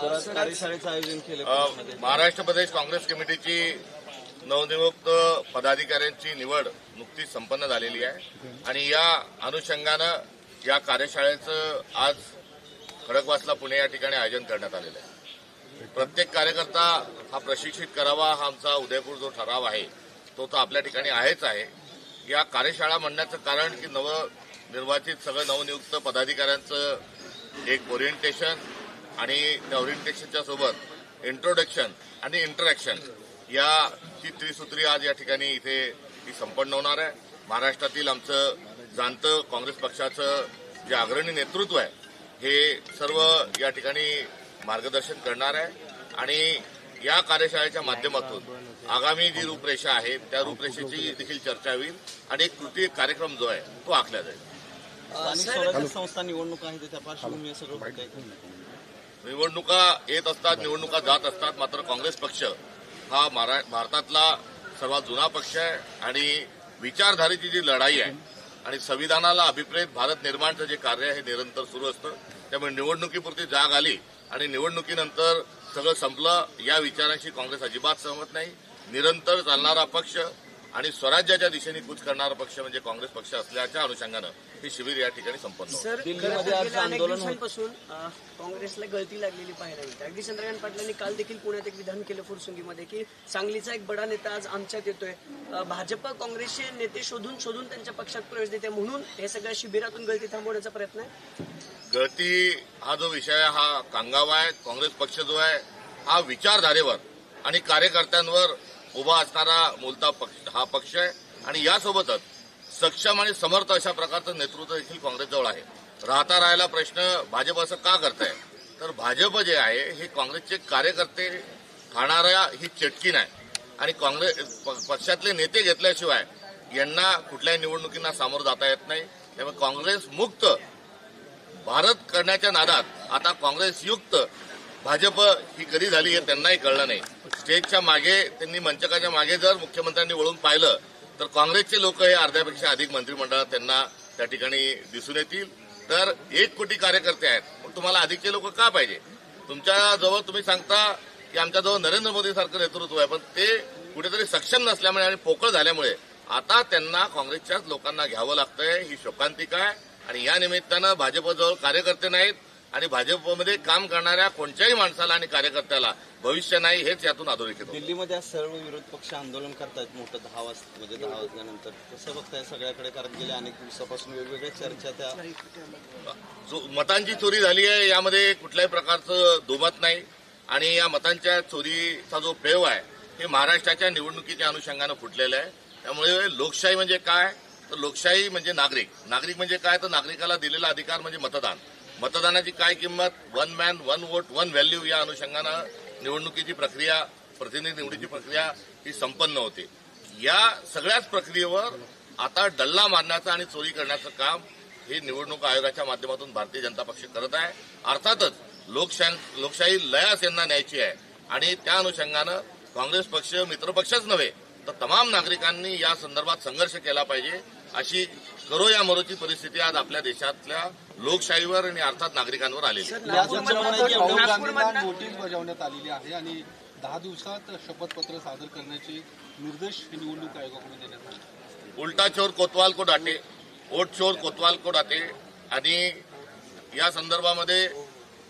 कार्यशाळेचं आयोजन केलं. महाराष्ट्र प्रदेश काँग्रेस कमिटीची नवनियुक्त पदाधिकाऱ्यांची निवड नुकतीच संपन्न झालेली आहे. आणि या अनुषंगानं या कार्यशाळेचं आज खडकवासला पुणे या ठिकाणी आयोजन करण्यात आलेलं आहे. प्रत्येक कार्यकर्ता हा प्रशिक्षित करावा हा आमचा उदयपूर जो ठराव आहे तो तर आपल्या ठिकाणी आहेच आहे. या कार्यशाळा म्हणण्याचं कारण की नवनिर्वाचित सगळं नवनियुक्त पदाधिकाऱ्यांचं एक ओरिएंटेशन आणि त्या ओरिएंटेशनच्या सोबत इंट्रोडक्शन आणि इंटरॅक्शन या ची त्रिसूत्री आज या ठिकाणी इथे ही संपन्न होणार आहे. महाराष्ट्रातील आमचं जाणतं काँग्रेस पक्षाचं जे अग्रणी नेतृत्व आहे हे सर्व या ठिकाणी मार्गदर्शन करणार आहे. आणि या कार्यशाळेच्या माध्यमातून आगामी जी रूपरेषा आहे त्या रूपरेषेची देखील चर्चा होईल आणि एक कृती कार्यक्रम जो आहे तो आखला जाईल. स्थानिक स्वराज्य संस्था निवडणूक आहे त्या पार्श्वभूमीवर सगळं निवडणुका येत असतात निवडणुका जात असतात मात्र काँग्रेस पक्ष हा महारा- भारतातला सर्वात जुना पक्ष आहे आणि विचारधारेची जी लढाई आहे आणि संविधानाला अभिप्रेत भारत निर्माणचं जे कार्य आहे हे निरंतर सुरू असतं. त्यामुळे निवडणुकीपुरती जाग आली आणि निवडणुकीनंतर सगळं संपलं या विचारांशी काँग्रेस अजिबात सहमत नाही. निरंतर चालणारा पक्ष आणि स्वराज्याच्या दिशेने कूच करणारा पक्ष म्हणजे काँग्रेस पक्ष असल्याच्या अनुषंगानं हे शिबिर या ठिकाणी संपन्न होतं. सर दिल्लीमध्ये खरं तर आज गेल्या अनेक आंदोलन होत- दिवसांपासून अ, काँग्रेसला गळती लागलेली पाहायला मिळते. अगदी चंद्रकांत पाटलांनी काल देखील पुण्यात एक विधान केलं फुरसुंगीमध्ये की सांगलीचा एक बडा नेता आज आमच्यात येतोय. भाजप काँग्रेसचे नेते शोधून शोधून त्यांच्या पक्षात प्रवेश देते म्हणून हे सगळ्या शिबिरातून गळती थांबवण्याचा प्रयत्न आहे? गळती हा जो विषय आहे हा कांगावा आहे काँग्रेस पक्ष जो आहे हा विचारधारेवर आणि कार्यकर्त्यांवर उभा असणारा मूलता पक्ष हा पक्ष आहे. आणि यासोबतच सक्षम आणि समर्थ अशा प्रकारचं नेतृत्व देखील काँग्रेसजवळ आहे. राहता राहायला प्रश्न भाजप असं का करताय? तर भाजप जे आहे हे काँग्रेसचे कार्यकर्ते खाणाऱ्या ही चटकीन आहे आणि काँग्रेस प- पक्षातले नेते घेतल्याशिवाय यांना कुठल्याही निवडणुकींना सामोरं जाता येत नाही. त्यामुळे काँग्रेस मुक्त भारत करण्याच्या नादात आता काँग्रेस युक्त भाजप ही कधी झाली हे त्यांनाही कळलं नाही. स्टेजच्या मागे त्यांनी मंचकाच्या मागे जर मुख्यमंत्र्यांनी वळून पाहिलं तर काँग्रेसचे लोक हे अर्ध्यापेक्षा अधिक मंत्रिमंडळात त्यांना त्या ठिकाणी दिसून येतील. तर एक कोटी कार्यकर्ते आहेत. मग तुम्हाला अधिकचे लोक का पाहिजे? तुमच्याजवळ तुम्ही सांगता की आमच्याजवळ नरेंद्र मोदी सारखं नेतृत्व आहे पण ते कुठेतरी सक्षम नसल्यामुळे आणि पोकळ झाल्यामुळे आता त्यांना काँग्रेसच्याच लोकांना घ्यावं लागतंय. ही शोकांतिका आहे. आणि या निमित्तानं भाजपजवळ कार्यकर्ते नाहीत आणि भाजपमध्ये काम करणाऱ्या कोणत्याही माणसाला आणि कार्यकर्त्याला भविष्य नाही हेच यातून अधोरेखित. दिल्लीमध्ये आज सर्व विरोध पक्ष आंदोलन करतायत मोठं दहा वाजता म्हणजे दहा वाजल्यानंतर. कसं बघताय सगळ्याकडे? कारण गेल्या अनेक दिवसापासून वेगवेगळ्या चर्चा त्या जो मतांची चोरी झाली आहे यामध्ये कुठल्याही प्रकारचं दुमत नाही. आणि या मतांच्या चोरीचा जो पेव आहे हे महाराष्ट्राच्या निवडणुकीच्या अनुषंगानं फुटलेलं आहे. त्यामुळे लोकशाही म्हणजे काय? तर लोकशाही म्हणजे नागरिक. नागरिक म्हणजे काय? तर नागरिकाला दिलेला अधिकार म्हणजे मतदान. मतदानाची काय किंमत? One man one vote one value या अनुषंगानं निवडणुकीची प्रक्रिया प्रतिनिधी निवडीची प्रक्रिया ही संपन्न होते. या सगळ्याच प्रक्रियेवर आता डल्ला मारण्याचं आणि चोरी करण्याचं काम हे निवडणूक आयोगाच्या माध्यमातून भारतीय जनता पक्ष करत आहे. अर्थातच लोकशाही लोकशाही लयास यांना न्यायची आहे. आणि त्या अनुषंगानं काँग्रेस पक्ष मित्रपक्षच नव्हे तर तमाम नागरिकांनी या संदर्भात संघर्ष केला पाहिजे. अशी करो या मरोची परिस्थिती आज आपल्या देशातल्या लोकशाहीवर आणि अर्थात नागरिकांवर आलेली नोटीस बजावण्यात आलेली आहे आणि दहा दिवसात शपथपत्र सादर करण्याचे निर्देश निवडणूक आयोगाकडून देण्यात आले उलटा चोर कोतवाल को डाटे वोट चोर कोतवाल को डाटे आणि या संदर्भामध्ये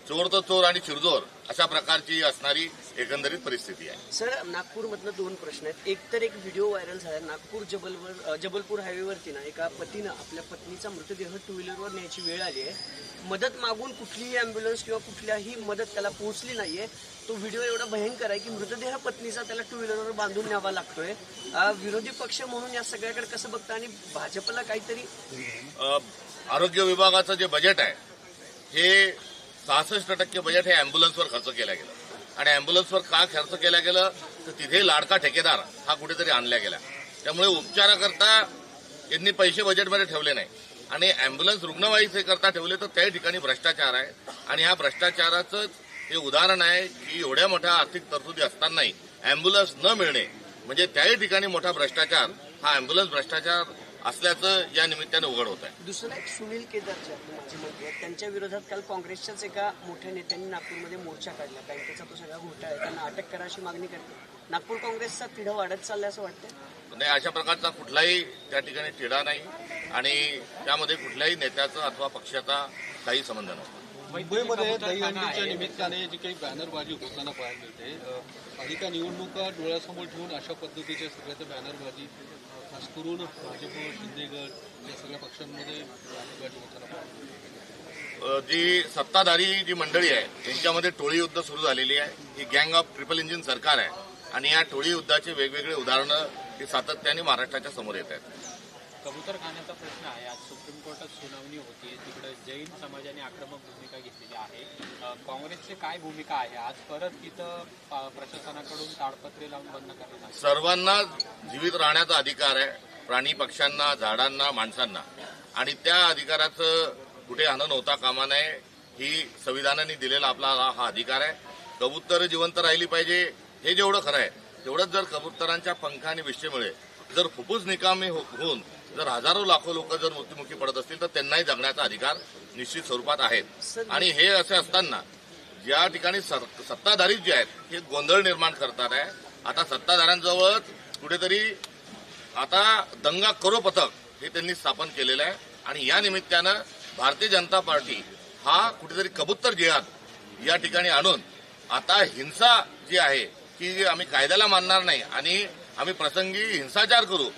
चोर तो चोर आणि चिरजोर अशा प्रकारची असणारी एकंदरीत परिस्थिती आहे. सर नागपूरमधनं दोन प्रश्न आहेत. एक तर एक व्हिडिओ व्हायरल झाला. नागपूर जबलवर जबलपूर हायवेवरती ना एका पतीनं आपल्या पत्नीचा मृतदेह टू व्हीलरवर न्यायची वेळ आली आहे. मदत मागून कुठलीही अँब्युलन्स किंवा कुठल्याही मदत त्याला पोहोचली नाहीये. तो व्हिडिओ एवढा भयंकर आहे की मृतदेह पत्नीचा त्याला टू व्हीलरवर बांधून न्यावा लागतोय. विरोधी पक्ष म्हणून या सगळ्याकडे कसं बघता आणि भाजपला काहीतरी आरोग्य विभागाचं जे बजेट आहे हे सहासष्ट टक्के बजेट हे अँब्युलन्सवर खर्च केला गेलं. आणि अँब्युलन्सवर का खर्च केला गेलं? तर तिथे लाडका ठेकेदार हा कुठेतरी आणला गेला त्यामुळे उपचाराकरता यांनी पैसे बजेटमध्ये ठेवले नाही. आणि अँब्युलन्स रुग्णवाहिसे करता ठेवले तर त्याही ठिकाणी भ्रष्टाचार आहे. आणि ह्या भ्रष्टाचाराचं हे उदाहरण आहे की एवढ्या मोठ्या आर्थिक तरतुदी असतानाही अँब्युलन्स न मिळणे म्हणजे त्याही ठिकाणी मोठा भ्रष्टाचार हा अँब्युलन्स भ्रष्टाचार असल्याचं या निमित्ताने उघड होत आहे दुसरं एक सुनील केदार जे आपले माजी मंत्री आहेत त्यांच्या विरोधात काल काँग्रेसच्याच एका मोठ्या नेत्यांनी नागपूरमध्ये मोर्चा काढला. बँकेचा तो सगळा घोटाळा आहे. त्यांना अटक करा अशी मागणी करते. नागपूर काँग्रेसचा तिढा वाढत चाललाय असं वाटतं नाही अशा प्रकारचा कुठलाही त्या ठिकाणी तिढा नाही. आणि त्यामध्ये कुठल्याही नेत्याचा अथवा पक्षाचा काही संबंध नसतो. मुंबईमध्ये दहीहंडीच्या निमित्ताने जी काही बॅनरबाजी होताना पाहायला मिळते. पालिका निवडणुका डोळ्यासमोर ठेवून अशा पद्धतीच्या सगळ्या त्या बॅनरबाजी खास करून भाजप शिंदेगड या सगळ्या पक्षांमध्ये जी सत्ताधारी जी मंडळी आहे यांच्यामध्ये टोळी युद्ध सुरू झालेली आहे. ही गँग ऑफ ट्रिपल इंजिन सरकार आहे. आणि या टोळी युद्धाचे वेगवेगळे उदाहरणं ही सातत्याने महाराष्ट्राच्या समोर येत आहेत. कबूतर खाण्याचा प्रश्न आहे. आज सुप्रीम कोर्टात सुनावणी होती. तिकडे जैन समाजाने आक्रमक भूमिका घेतलेली आहे. काँग्रेसची काय भूमिका आहे? आज परत तिथं प्रशासनाकडून ताडपत्रे लावून बंद करण्यात सर्वांना जीवित राहण्याचा अधिकार आहे. प्राणी पक्ष्यांना झाडांना माणसांना. आणि त्या अधिकाराचं कुठे हनन होता कामा नये ही संविधानाने दिलेला आपला हा- अधिकार आहे. कबूतर जिवंत राहिली पाहिजे हे जेवढं खरं आहे. तेवढंच जर कबुतरांच्या पंख आणि विष्ठेमुळे जर फुफ्फुस निकामी हो- होऊन जर हजारो लाखो लोक जर मृत्युमुखी पडत असतील तर त्यांनाही जगण्याचा अधिकार निश्चित स्वरूपात आहेत. आणि हे असे असताना ज्या ठिकाणी सत्ताधारी जे आहेत हे गोंधळ निर्माण करतात आहे. आता सत्ताधाऱ्यांजवळच कुठेतरी आता दंगा करो पथक हे त्यांनी स्थापन केलेलं आहे. आणि या निमित्तानं भारतीय जनता पार्टी हा कुठेतरी कबूतर जिहाद या ठिकाणी आणून आता हिंसा जी आहे की आम्ही कायद्याला मानणार नाही. आणि आम्ही प्रसंगी हिंसाचार करू.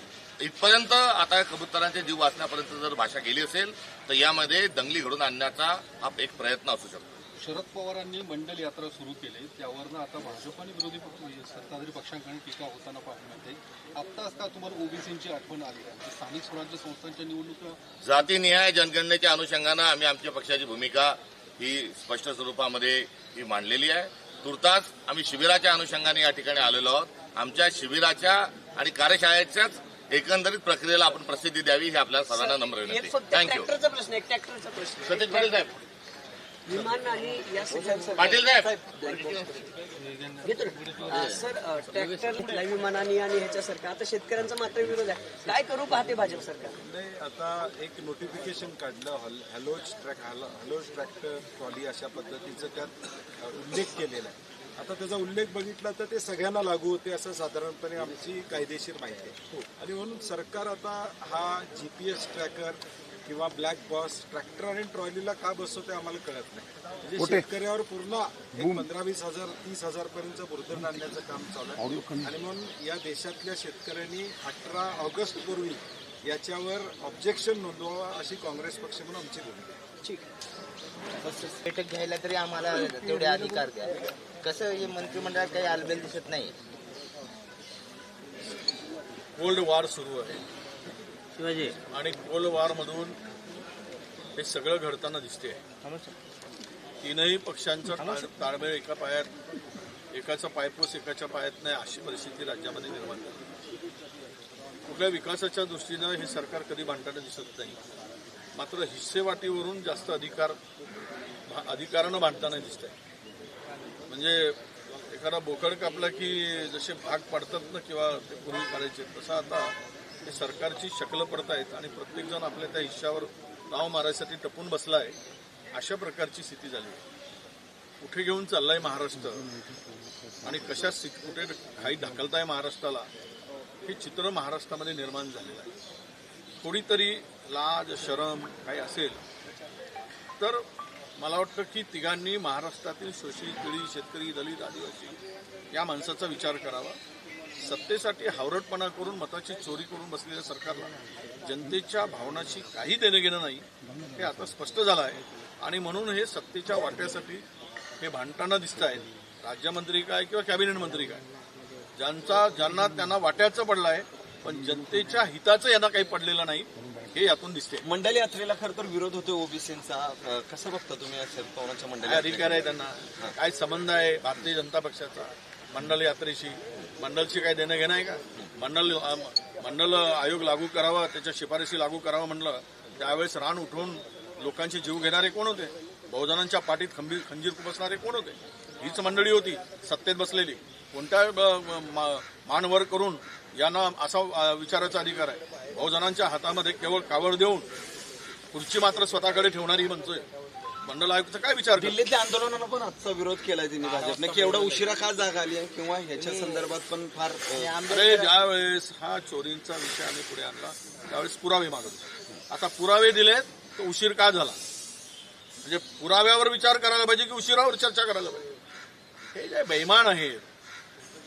इथपर्यंत आता कबुतरांचे जीव वाचण्यापर्यंत जर भाषा केली असेल तर यामध्ये दंगली घडून आणण्याचा हा एक प्रयत्न असू शकतो. शरद पवारांनी मंडल यात्रा सुरू केली. त्यावरनं आता भाजप आणि विरोधी पक्ष म्हणजे सत्ताधारी पक्षांकडे टीका होताना पाहायला मिळते. आत्ताच का तुम्हाला ओबीसींची आठवण आली? आहे स्थानिक स्वराज्य संस्थांच्या निवडणुका जातीनिहाय जनगणनेच्या अनुषंगानं आम्ही आमच्या पक्षाची भूमिका ही स्पष्ट स्वरूपामध्ये ही मांडलेली आहे. तुर्तास आम्ही शिबिराच्या अनुषंगाने या ठिकाणी आलेलो आहोत. आमच्या शिबिराच्या आणि कार्यशाळेच्याच एकंदरीत प्रक्रियेला आपण प्रसिद्धी द्यावी ही आपल्या सर्वांना नम्र एक विनंती. थँक्यू ट्रॅक्टरचा प्रश्न एक ट्रॅक्टरचा प्रश्न सतीश पाटील साहेब. विमान आणि या सगळ्यांचा पाटील साहेब. घेतो ना. सर अं, ट्रॅक्टर कुठल्या विमानाने आणि ह्याच्यासारखं. आता शेतकऱ्यांचा मात्र विरोध आहे. काय करू पाहते भाजप सरकार? नाही आता एक नोटिफिकेशन काढलं हल हॅलोज ट्रॅक हॅल- हॅलोज ट्रॅक्टर ट्रॉली अशा पद्धतीचं त्यात अ, उल्लेख केलेला आहे. आता त्याचा उल्लेख बघितला तर ते सगळ्यांना लागू होते असं साधारणपणे आमची कायदेशीर माहिती आहे. आणि म्हणून सरकार आता हा जी पी एस ट्रॅकर किंवा ब्लॅक बॉस ट्रॅक्टर आणि ट्रॉलीला का बसवते आम्हाला कळत नाही. म्हणजे शेतकऱ्यावर पूर्ण एक पंधरा वीस हजार तीस हजार पर्यंत बुरधण आणण्याचं काम चालू आहे. आणि म्हणून या देशातल्या शेतकऱ्यांनी अठरा ऑगस्ट पूर्वी याच्यावर ऑब्जेक्शन नोंदवावं अशी काँग्रेस पक्ष म्हणून आमची भूमिका आहे. ठीक बैठक घ्यायला तरी आम्हाला तेवढे अधिकार द्या. कसं हे मंत्रिमंडळात काही आलबेल दिसत नाही. कोल्ड वार सुरू आहे. शिवाजी. आणि कोल्ड वार मधून हे सगळं घडताना दिसते. तीनही पक्षांचा ताळ- ताळमेळ एका पायात एकाचा पायपोस एकाच्या पायात नाही अशी परिस्थिती राज्यामध्ये निर्माण झाली. कुठल्या विकासाच्या दृष्टीनं हे सरकार कधी भांडताना दिसत नाही. मात्र हिस्सेवाटीवरून जास्त अधिकार भा- अधिकारानं भांडताना दिसत आहे म्हणजे एखादा बोकड कापला की जसे भाग पडतात ना किंवा ते पूर्वी करायचे तसं आता हे सरकारची शकलं पडत आहेत आणि प्रत्येकजण आपल्या त्या हिश्श्यावर नाव मारायसाठी टपून बसला आहे अशा प्रकारची स्थिती झाली. आहे कुठे घेऊन चाललाय महाराष्ट्र? आणि कशा स्थिती कुठे काही ढकलताय महाराष्ट्राला? हे चित्र महाराष्ट्रामध्ये निर्माण झालेलं आहे. कोणीतरी लाज शरम काही असेल तर मला वाटतं की तिघांनी महाराष्ट्रातील शोषित पिढी शेतकरी दलित आदिवासी या माणसाचा विचार करावा. सत्तेसाठी हावरटपणा करून मताची चोरी करून बसलेल्या सरकारला जनतेच्या भावनाशी काही देणं घेणं नाही हे आता स्पष्ट झालं आहे. आणि म्हणून हे सत्तेच्या वाट्यासाठी हे भांडताना दिसत आहेत राज्यमंत्री काय किंवा कॅबिनेट मंत्री काय? ज्यांचा ज्यांना त्यांना वाट्याचं पडलं आहे पण जनतेच्या हिताचं यांना काही पडलेलं नाही हे यातून दिसते मंडल यात्रेला खरं तर विरोध होतो ओबीसींचा. कसं बघता तुम्ही शरद पवारांच्या यात्रेला? अधिकार आहे त्यांना? काय संबंध आहे भारतीय जनता पक्षाचा? मंडल यात्रेशी? मंडलशी काय देणं घेणं आहे का? मंडल मंडल आयोग लागू करावा त्याच्या शिफारशी लागू करावा म्हणलं त्यावेळेस रान उठवून लोकांचे जीव घेणारे कोण होते? बहुजनांच्या पाठीत खंबीर खंजीर खुपसणारे कोण होते? हीच मंडळी होती सत्तेत बसलेली. कोणत्या मानवर करून यांना असा विचाराचा अधिकार आहे? बहुजनांच्या हातामध्ये केवळ कावड देऊन खुर्ची मात्र स्वतःकडे ठेवणारी ही म्हणतोय मंडळ आयुक्त काय विचार? दिल्लीतल्या आंदोलनाला पण आजचा विरोध केलाय त्यांनी भाजपने की एवढा उशिरा का जाग आली आहे? किंवा ह्याच्या संदर्भात पण फार अरे ज्या वेळेस हा चोरींचा विषय आम्ही पुढे आणला त्यावेळेस पुरावे मागत. आता पुरावे दिलेत तर उशीर का झाला? म्हणजे पुराव्यावर विचार करायला पाहिजे की उशिरावर चर्चा करायला पाहिजे? हे जे बेईमान आहेत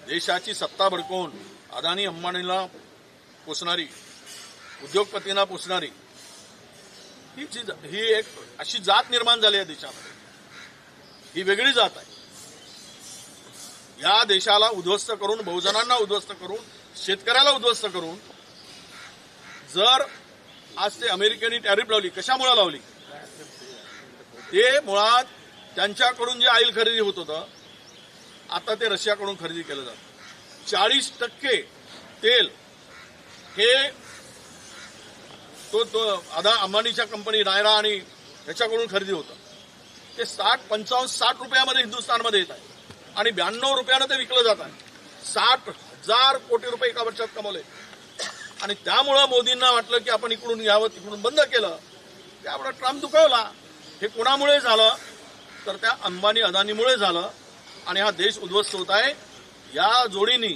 देशाची सत्ता भडकवून अदानी अंबानीला पोचणारी उद्योगपतींना पोचणारी ही जी ही एक अशी जात निर्माण झाली आहे देशामध्ये. ही वेगळी जात आहे. या देशाला उद्ध्वस्त करून बहुजनांना उद्ध्वस्त करून शेतकऱ्याला उद्ध्वस्त करून जर आज ते अमेरिकेने टॅरिफ लावली कशामुळे लावली? ते मुळात त्यांच्याकडून जे ऑइल खरेदी होत होतं आता ते रशियाकडून खरेदी केलं जातं. चाळीस टक्के तेल हे तो तो अदा अंबानीच्या कंपनी नायरा आणि याच्याकडून खरेदी होतं. ते साठ पंचावन्न साठ रुपयामध्ये हिंदुस्थानमध्ये येत आहे. आणि ब्याण्णव रुपयानं ते विकलं जात आहे. साठ हजार कोटी रुपये एका वर्षात कमवले. आणि त्यामुळं मोदींना वाटलं की आपण इकडून घ्यावं तिकडून बंद केलं. त्यामुळे ट्रम्प दुखावला. हे कोणामुळे झालं? तर त्या अंबानी अदानीमुळे झालं. आणि हा देश उद्ध्वस्त होत आहे. या जोडीनी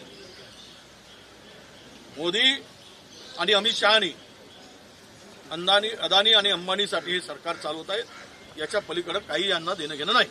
मोदी आणि अमित शहानी अंदानी अदानी आणि अंबानीसाठी हे सरकार चालवत आहेत याच्या पलीकडे काही यांना देणं घेणं नाही